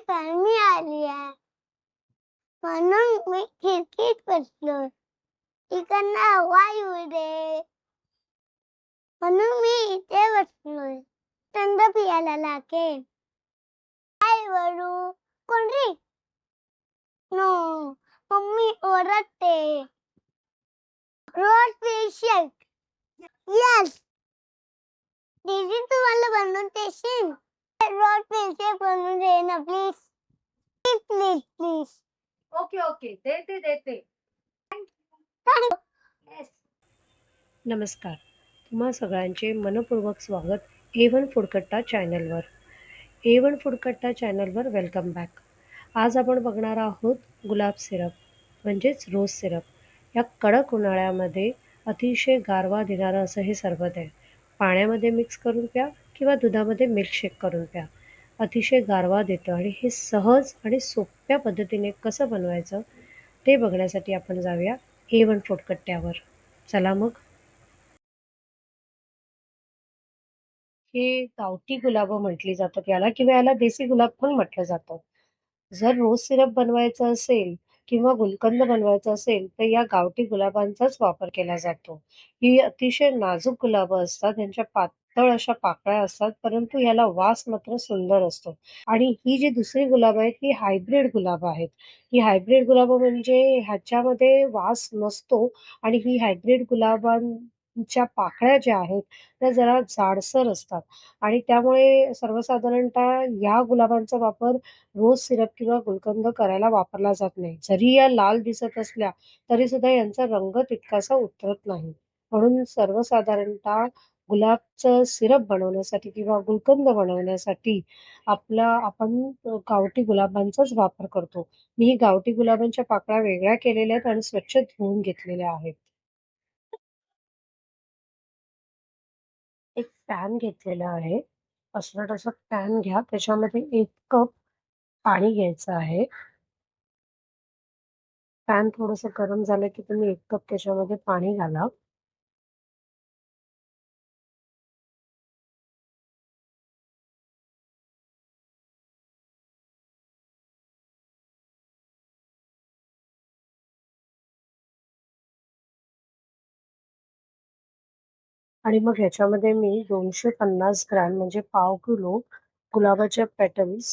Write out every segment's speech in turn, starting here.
तेवढी गरमी आली आहे म्हणून मी खिडकीत बसलोय इकडनं हवा येऊ दे म्हणून मी इथे बसलोय थंड पियाला लागेल काय वरू कोणी नो मम्मी ओरडते रोज पेशंट येस दीदी तुम्हाला बनवून देशील रोज पेशंट बनवून दे ना please please please please okay okay देते देते. Yes. नमस्कार. तुम्हा सगळ्यांचे मनपूर्वक स्वागत ए वन फूडकट्टा चॅनलवर ए वन फूडकट्टा चॅनलवर वेलकम बॅक आज आपण बघणार आहोत गुलाब सिरप म्हणजेच रोज सिरप. या कडक उन्हाळ्यामध्ये अतिशय गारवा देणारं असं हे सरबत आहे. पाण्यामध्ये मिक्स करून प्या किंवा दुधामध्ये मिल्कशेक करून प्या. अतिशय गारवा देतं आणि हे सहज आणि सोप्या पद्धतीने कसं बनवायचं ते बघण्यासाठी आपण जाऊया ए वन फोटकट्ट्यावर चला मग. हे गावठी गुलाब म्हटली जातात याला किंवा याला देसी गुलाब पण म्हटलं जातं. जर रोज सिरप बनवायचं असेल किंवा गुलकंद बनवायचा असेल तर या गावठी गुलाबांचाच वापर केला जातो. ही अतिशय नाजूक गुलाब असतात यांच्या पातळ अशा पाकळ्या असतात परंतु याला वास मात्र सुंदर असतो. आणि ही जी दुसरी गुलाब आहेत ही हायब्रिड गुलाब आहेत. ही हायब्रिड गुलाब म्हणजे ह्याच्यामध्ये वास नसतो आणि ही हायब्रिड गुलाबांच्या पाकळ्या ज्या आहेत त्या जरा जाडसर असतात. आणि त्यामुळे सर्वसाधारणतः या गुलाबांचा वापर रोज सिरप किंवा गुलकंद करायला वापरला जात नाही. जरी या लाल दिसत असल्या तरी सुद्धा यांचा रंग तितकासा उतरत नाही. म्हणून सर्वसाधारणतः गुलाबचं सिरप बनवण्यासाठी किंवा गुलकंद बनवण्यासाठी आपला आपण गावठी गुलाबांचाच वापर करतो. मी ही गावठी गुलाबांच्या पाकळ्या वेगळ्या केलेल्या आहेत आणि स्वच्छ धुवून घेतलेल्या आहेत. एक पॅन घेतलेला आहे. असं तसं पॅन घ्या. त्याच्यामध्ये एक कप पाणी घ्यायचं आहे. पॅन थोडस गरम झालं की तुम्ही एक कप त्याच्यामध्ये पाणी घाला. आणि मग ह्याच्यामध्ये मी दोनशे पन्नास ग्रॅम म्हणजे पाव किलो गुलाबाच्या पॅटर्न्स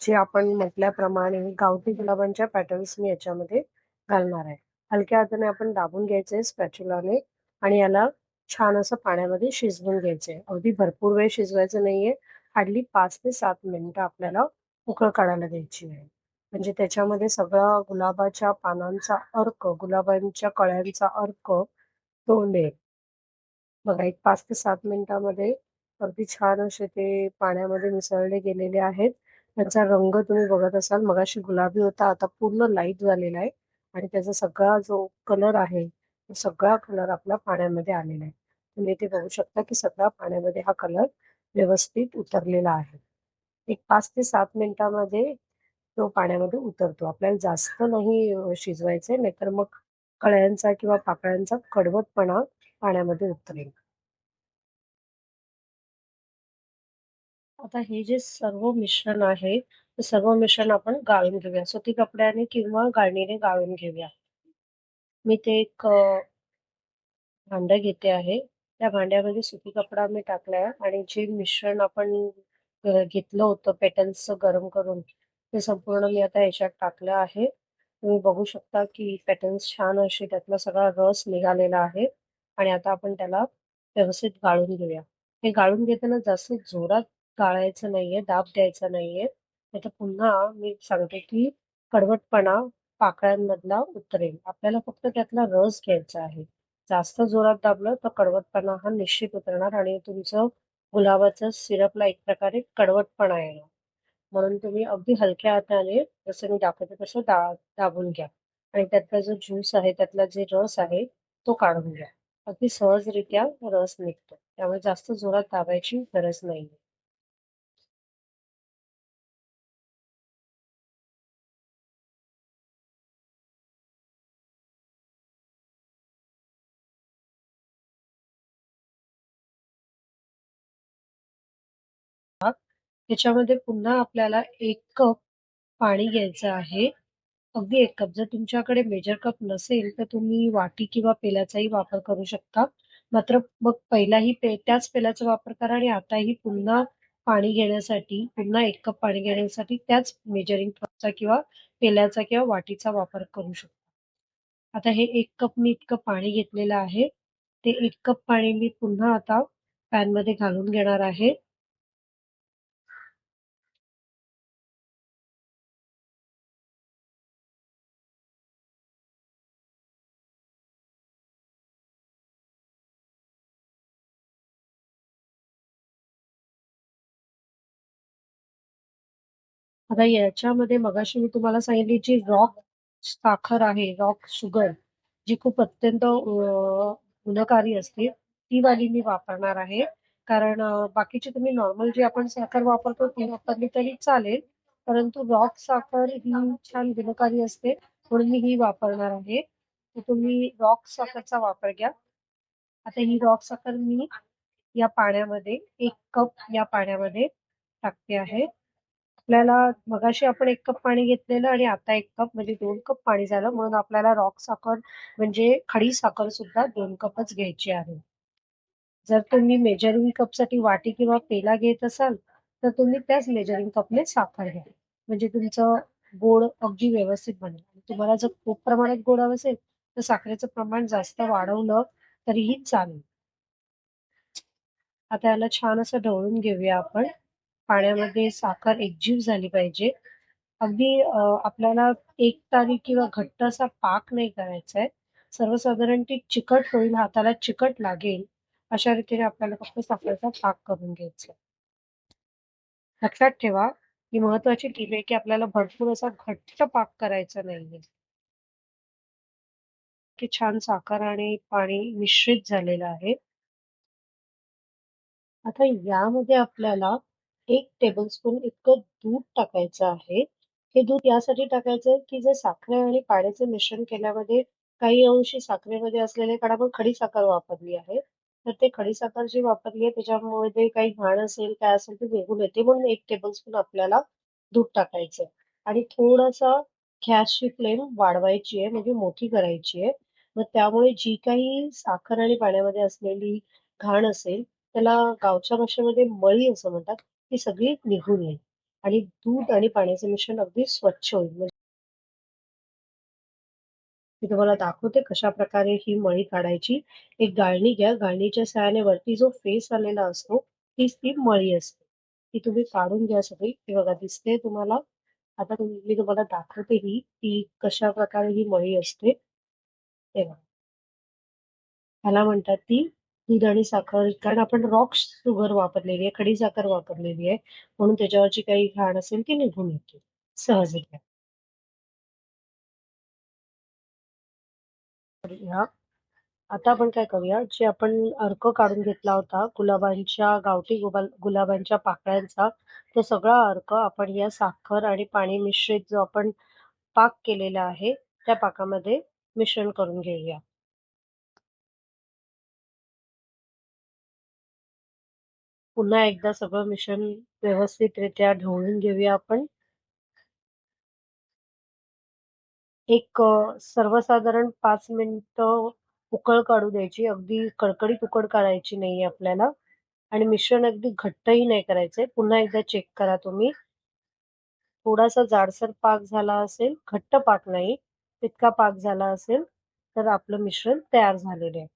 जे आपण म्हटल्याप्रमाणे गावठी गुलाबांच्या पॅटर्न्स मी याच्यामध्ये घालणार आहे. हलक्या हाताने आपण दाबून घ्यायचे स्पॅच्युलाने आणि याला छान असं पाण्यामध्ये शिजवून घ्यायचे. अगदी भरपूर वेळ शिजवायचं नाहीये. हार्डली पाच ते सात मिनिटं आपल्याला उकळ काढायला द्यायची आहे. म्हणजे त्याच्यामध्ये सगळा गुलाबाच्या पानांचा अर्क गुलाबांच्या कळ्यांचा अर्क तोंडेल बघा एक पाच ते सात मिनिटामध्ये अगदी छान असे ते पाण्यामध्ये मिसळले गेलेले आहेत. त्यांचा रंग तुम्ही बघत असाल मगाशी गुलाबी होता आता पूर्ण लाइट झालेला आहे आणि त्याचा सगळा जो कलर आहे तो सगळा कलर आपला पाण्यामध्ये आलेला आहे. तुम्ही इथे बघू शकता की सगळा पाण्यामध्ये हा कलर व्यवस्थित उतरलेला आहे. एक पाच ते सात मिनिटामध्ये तो पाण्यामध्ये उतरतो. आपल्याला जास्त नाही शिजवायचे नाहीतर मग कळ्यांचा किंवा पाकळ्यांचा कडवटपणा पाण्यामध्ये उतरेल आता हे जे सर्व मिश्रण आहे ते सर्व मिश्रण आपण गाळून घेऊया. सुती कपड्याने किंवा गाळणीने गाळून घेऊया. मी ते एक भांड घेते आहे. त्या भांड्यामध्ये सुती कपडा मी टाकलाय आणि जे मिश्रण आपण घेतलं होतं पेटल्सचं गरम करून ते संपूर्ण मी आता याच्यात टाकलं आहे. तुम्ही बघू शकता की पॅटर्न्स छान असे त्यातला सगळा रस निघालेला आहे. आणि आता आपण त्याला व्यवस्थित गाळून घेऊया. हे गाळून घेताना जास्त जोरात गाळायचं नाहीये दाब द्यायचा नाहीये. नाही पुन्हा मी सांगते की कडवटपणा पाकळ्यांमधला उतरेल. आपल्याला फक्त त्यातला रस घ्यायचा आहे. जास्त जोरात दाबलं तर कडवटपणा हा निश्चित उतरणार आणि तुमचं गुलाबाचं सिरपला एक प्रकारे कडवटपणा येणार. म्हणून तुम्ही अगदी हलक्या हाताने जसं मी दाखवते तसं दा दाबून घ्या. आणि त्यातला जो ज्यूस आहे त्यातला जे रस आहे तो काढून घ्या. अगदी सहजरित्या रस निघतो. त्यामुळे जास्त जोरात दाबायची गरज नाही त्याच्यामध्ये पुन्हा आपल्याला एक कप पाणी घ्यायचं आहे. अगदी एक कप जर तुमच्याकडे मेजर कप नसेल तर तुम्ही वाटी किंवा पेल्याचाही वापर करू शकता. मात्र मग पहिलाही पे त्याच पेल्याचा वापर करा आणि आताही पुन्हा पाणी घेण्यासाठी पुन्हा एक कप पाणी घेण्यासाठी त्याच मेजरिंग कपचा किंवा पेल्याचा किंवा वाटीचा वापर करू शकता. आता हे एक कप मी इतकं पाणी घेतलेलं आहे. ते एक कप पाणी मी पुन्हा आता पॅनमध्ये घालून घेणार आहे. आता याच्यामध्ये मगाशी मी तुम्हाला सांगितली जी रॉक साखर आहे रॉक शुगर जी खूप अत्यंत गुणकारी असते ती वाली मी वापरणार आहे. कारण बाकीची तुम्ही नॉर्मल जी आपण साखर वापरतो ती वापरली तरी चालेल. परंतु रॉक साखर ही छान गुणकारी असते म्हणून मी ही वापरणार आहे. तुम्ही रॉक साखरचा वापर घ्या. आता ही रॉक साखर मी या पाण्यामध्ये एक कप या पाण्यामध्ये टाकते आहे. आपल्याला मगाशी आपण एक कप पाणी घेतलेलं आणि आता एक कप म्हणजे दोन कप पाणी झालं. म्हणून आपल्याला रॉक साखर म्हणजे खडी साखर सुद्धा दोन कपच घ्यायची आहे. जर तुम्ही मेजरिंग कपसाठी वाटी किंवा पेला घेत असाल तर तुम्ही त्याच मेजरिंग कपने साखर घ्या. म्हणजे तुमचं गोड अगदी व्यवस्थित बनेल. तुम्हाला जर खूप प्रमाणात गोड हवं असेल तर साखरेचं प्रमाण जास्त वाढवलं तरीही चालेल. आता याला छान असं ढवळून घेऊया आपण. पाण्यामध्ये साखर एकजीव झाली पाहिजे. अगदी आपल्याला एक तारी किंवा घट्ट असा पाक नाही करायचा आहे. सर्वसाधारण ती चिकट होईल हाताला चिकट लागेल अशा रीतीने आपल्याला फक्त साखरेचा पाक करून घ्यायचा लक्षात ठेवा ही महत्वाची टीप आहे की आपल्याला भरपूर असा घट्ट पाक करायचा नाहीये. की छान साखर आणि पाणी मिश्रित झालेलं आहे. आता यामध्ये आपल्याला एक टेबलस्पून इतकं दूध टाकायचं आहे. हे दूध यासाठी टाकायचं आहे की जे साखर आणि पाण्याचे मिश्रण केल्यामध्ये काही अंशी साखरेमध्ये असलेले कारण आपण खडी साखर वापरली आहे. तर ते खडी साखर जी वापरली आहे त्याच्यामध्ये काही घाण असेल काय असेल ते निघून येते. म्हणून एक टेबलस्पून आपल्याला दूध टाकायचं आहे आणि थोडासा गॅसची फ्लेम वाढवायची आहे म्हणजे मोठी करायची आहे. मग त्यामुळे जी काही साखर आणि पाण्यामध्ये असलेली घाण असेल त्याला गावच्या भाषेमध्ये मळी असं म्हणतात. ती सगळी निघून येईल. आणि दूध आणि पाण्याचं मिश्रण अगदी स्वच्छ होईल. म्हणजे मी तुम्हाला दाखवते कशा प्रकारे ही मळी काढायची. एक गाळणी घ्या. गाळणीच्या सहाय्याने वरती जो फेस आलेला असतो तीच ती मळी असते. ती तुम्ही काढून घ्या सगळी. ती बघा दिसते तुम्हाला? आता तुम्ही मी तुम्हाला दाखवते ही ती कशा प्रकारे ही मळी असते. तेव्हा ह्याला म्हणतात ती दूध आणि साखर कारण आपण रॉक शुगर वापरलेली आहे खडी साखर वापरलेली आहे म्हणून त्याच्यावरची काही घाण असेल ती निघून येते सहजरित्या. आता आपण काय करूया जे आपण अर्क काढून घेतला होता गुलाबांच्या गावठी गुलाब गुलाबांच्या पाकळ्यांचा तो सगळा अर्क आपण या साखर आणि पाणी मिश्रित जो आपण पाक केलेला आहे त्या पाकामध्ये मिश्रण करून घेऊया. पुन्हा एकदा सगळं मिश्रण व्यवस्थितरित्या ढवळून घेऊया आपण. एक सर्वसाधारण पाच मिनिट उकळ काढू द्यायची. अगदी कडकडीत उकळ काढायची नाहीये आपल्याला. आणि मिश्रण अगदी घट्टही नाही करायचंय पुन्हा एकदा चेक करा तुम्ही. थोडासा जाडसर पाक झाला असेल घट्ट पाक नाही तितका पाक झाला असेल तर आपलं मिश्रण तयार झालेलं आहे.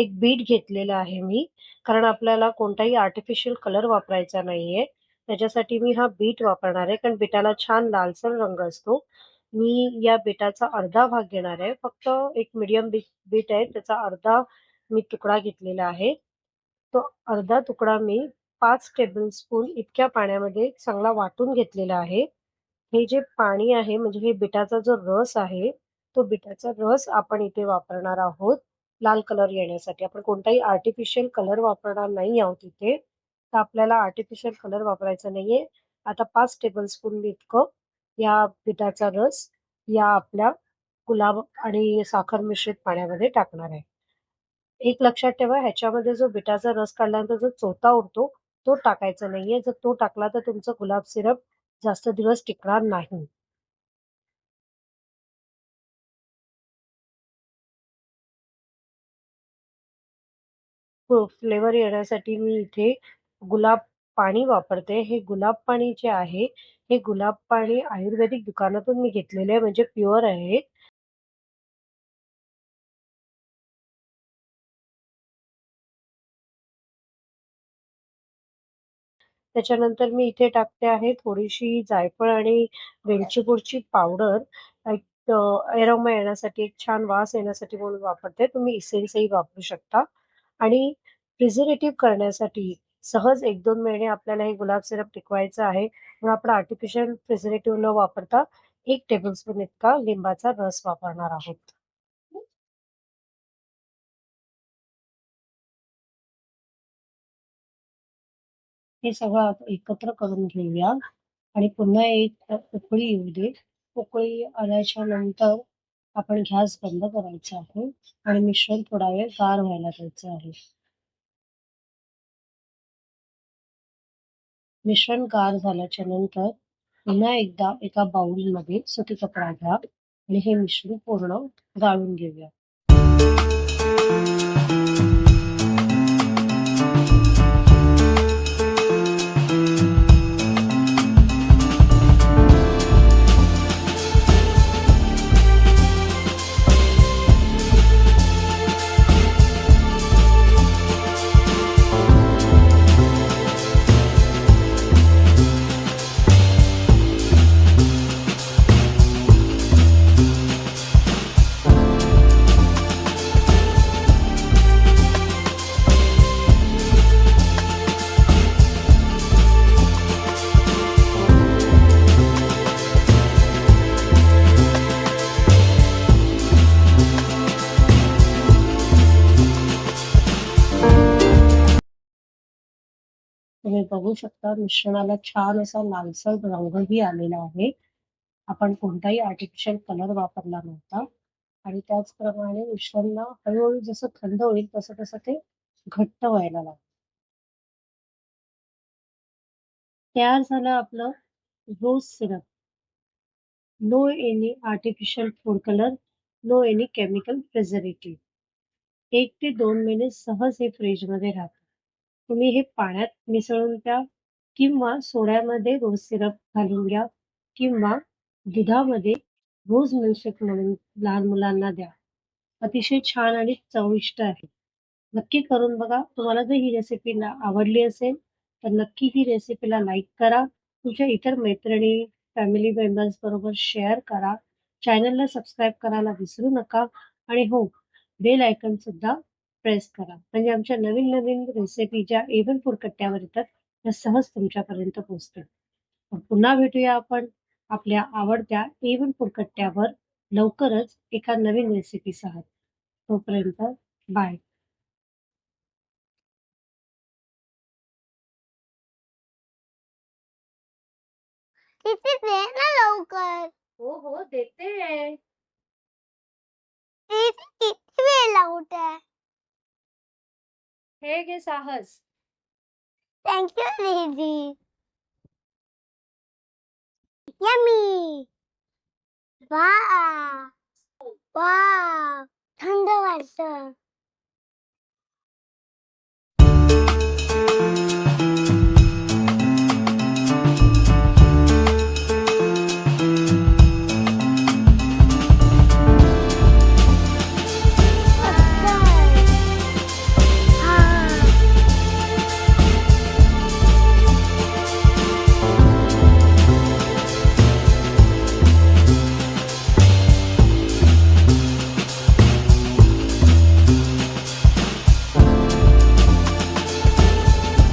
एक बीट घेतलेला आहे मी. कारण आपल्याला कोणताही आर्टिफिशियल कलर वापरायचा नाहीये. त्याच्यासाठी मी हा बीट वापरणार आहे. कारण बिटाला छान लालसर रंग असतो. मी या बीटाचा अर्धा भाग घेणार आहे. फक्त एक मीडियम बीट बीट आहे. त्याचा अर्धा मी तुकडा घेतलेला आहे. तो अर्धा तुकडा मी पाच टेबलस्पून इतक्या पाण्यामध्ये चांगला वाटून घेतलेला आहे. हे जे पाणी आहे म्हणजे हे बिटाचा जो रस आहे तो बिटाचा रस आपण इथे वापरणार आहोत. लाल कलर येण्यासाठी. आपण कोणताही आर्टिफिशियल कलर वापरणार नाही आहोत इथे. तर आपल्याला आर्टिफिशियल कलर वापरायचा नाहीये. आता पाच टेबलस्पून इतकं या बिटाचा रस या आपल्या गुलाब आणि साखर मिश्रित पाण्यामध्ये टाकणार आहे. एक लक्षात ठेवा ह्याच्यामध्ये जो बिटाचा रस काढल्यानंतर जो चोथा उरतो तो टाकायचा नाहीये. जर तो टाकला तर तुमचं गुलाब सिरप जास्त दिवस टिकणार नाही. फ्लेवर येण्यासाठी मी इथे गुलाब पाणी वापरते. हे गुलाब पाणी जे आहे हे गुलाब पाणी आयुर्वेदिक दुकानातून मी घेतलेले आहे. म्हणजे प्युअर आहे. त्याच्यानंतर मी इथे टाकते आहे थोडीशी जायफळ आणि वेलचीपूरची पावडर एक एरोमा येण्यासाठी एक छान वास येण्यासाठी म्हणून वापरते. तुम्ही इसेन्सही वापरू शकता. आणि प्रिझर्वेटिव्ह करण्यासाठी सहज एक दोन महिने आपल्याला हे गुलाब सिरप टिकवायचं आहे. म्हणून आपण आर्टिफिशियल प्रिझर्वेटिव्ह न वापरता एक टेबलस्पून इतका लिंबाचा रस वापरणार आहोत. हे सगळं आपण एकत्र करून घेऊया. आणि पुन्हा एक उकळी येऊ दे. उकळी आल्याच्यानंतर आपण गॅस बंद करायचा आहे आणि मिश्रण थोडा वेळ गार व्हायला द्यायचं आहे. मिश्रण गार झाल्याच्यानंतर पुन्हा एकदा एका बाउलमध्ये सुती कपडा घ्या आणि हे मिश्रण पूर्ण गाळून घेऊया. तुम्ही बघू शकता मिश्रणाला छान असा लालसर रंगही आलेला आहे. आपण कोणताही आर्टिफिशियल कलर वापरला नव्हता. आणि त्याचप्रमाणे मिश्रणला हळूहळू जसं थंड होईल तसं तसं ते घट्ट व्हायला लागतं तयार झालं आपलं rose syrup no any artificial food colour no any chemical preservative एक ते दोन महिने सहज हे फ्रीजमध्ये राहतं तुम्ही हे पाण्यात मिसळून द्या किंवा सोड्यामध्ये रोज सिरप घालून घ्या किंवा दुधामध्ये रोज मिल्कशेक म्हणून लहान मुलांना द्या. अतिशय छान आणि चविष्ट आहे. नक्की करून बघा. तुम्हाला जर ही रेसिपी आवडली असेल तर नक्की ही रेसिपीला लाईक करा. तुमच्या इतर मैत्रिणी फॅमिली मेंबर्स बरोबर शेअर करा. चॅनलला सबस्क्राईब करायला विसरू नका. आणि हो बेल आयकन सुद्धा प्रेस करा. म्हणजे आमच्या नवीन नवीन रेसिपी ज्या एव्हन फूड कट्ट्यावर येतात त्या सहज तुमच्यापर्यंत पोहोचतील. पुन्हा भेटूया आपण आपल्या आवडत्या एव्हन फूड कट्ट्यावर. लवकरच एका नवीन रेसिपीसह तोपर्यंत बाय ना लवकर. हो हो देते. किती वेळ लावत आहे हे घे साहस. थँक्यू लेझी यमी वा वा थंड वाटत.